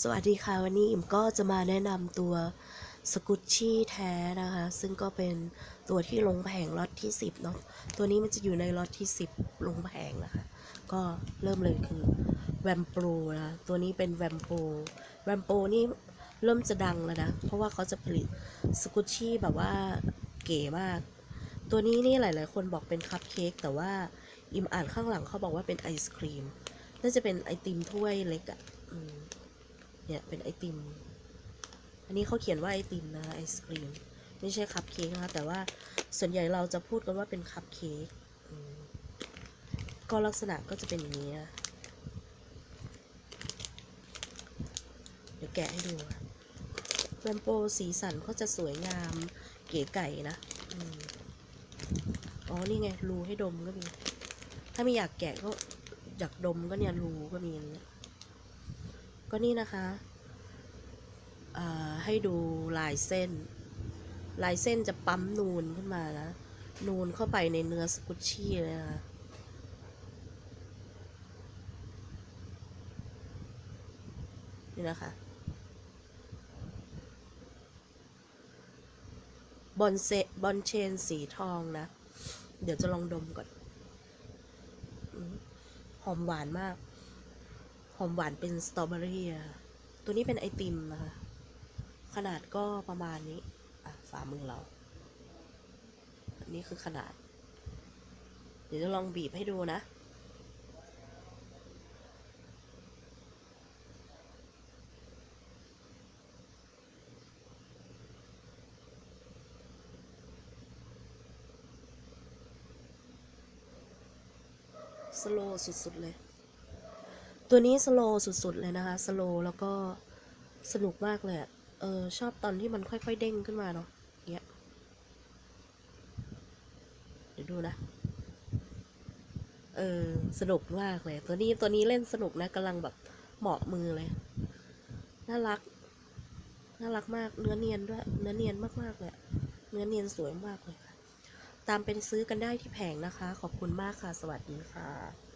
สวัสดีค่ะ วันนี้อิ่มก็จะมาแนะนำตัวสกุชชี่แท้นะคะ ซึ่งก็เป็นตัวที่ลงแผงล็อตที่ 10เนาะตัวนี้มันจะอยู่ในล็อตที่ 10 ลงแผงนะคะ ก็เริ่มเลยคือแวมโปรนะตัวนี้เป็นแวมโปรแวมโปรนี่เริ่มจะดังแล้วนะ เพราะว่าเขาจะผลิตสกุชชี่แบบว่าเก๋มาก ตัวนี้นี่หลาย ๆ คนบอกเป็นคัพเค้กแต่ว่าอิมอ่านข้างหลังเขาบอกว่าเป็นไอศครีมน่าจะเป็นไอติมถ้วยเล็กอะ่ะ เนี่ย เป็นไอติม อันนี้เขาเขียนว่าไอติมนะไอศครีม ไม่ใช่คัพเค้กนะคะ แต่ว่าส่วนใหญ่เราจะพูดกันว่าเป็นคัพเค้กก็ลักษณะก็จะเป็นอย่างนี้นะเดี๋ยวแกะให้ดูแรมโปสีสันก็จะสวยงามเก๋ไก่นะอมอ๋อ นี่ไง รูให้ดมก็มี ถ้าไม่อยากแกะก็อยากดมก็เนี่ยรูก็มีอย่างเงี้ย ก็นี่นะคะให้ดูลายเส้น ลายเส้นจะปั๊มนูนขึ้นมานะ นูนเข้าไปในเนื้อสกุชชี่เลยนะคะนี่นะคะ บอลเซบอลเชนสีทองนะ เดี๋ยวจะลองดมก่อน หอมหวานมาก หอมหวานเป็นสตรอเบอรี่อะตัวนี้เป็นไอติมนะคะ ขนาดก็ประมาณนี้ อะฝ่ามือเรา อันนี้คือขนาด เดี๋ยวจะลองบีบให้ดูนะสโลว์สุดๆเลย ตัวนี้สโลว์สุดๆเลยนะคะสโลว์แล้วก็สนุกมากเลยเออชอบตอนที่มันค่อยๆเด้งขึ้นมาเนาะเงี้ยเดี๋ยวดูนะ เออสนุกมากเลย ตัวนี้ตัวนี้เล่นสนุกนะกำลังแบบเหมาะมือเลย น่ารัก น่ารักมาก เนื้อเนียนด้วย เนื้อเนียนมากๆเลย เนื้อเนียนสวยมากเลยค่ะ ตามเป็นซื้อกันได้ที่แผงนะคะ ขอบคุณมากค่ะ สวัสดีค่ะ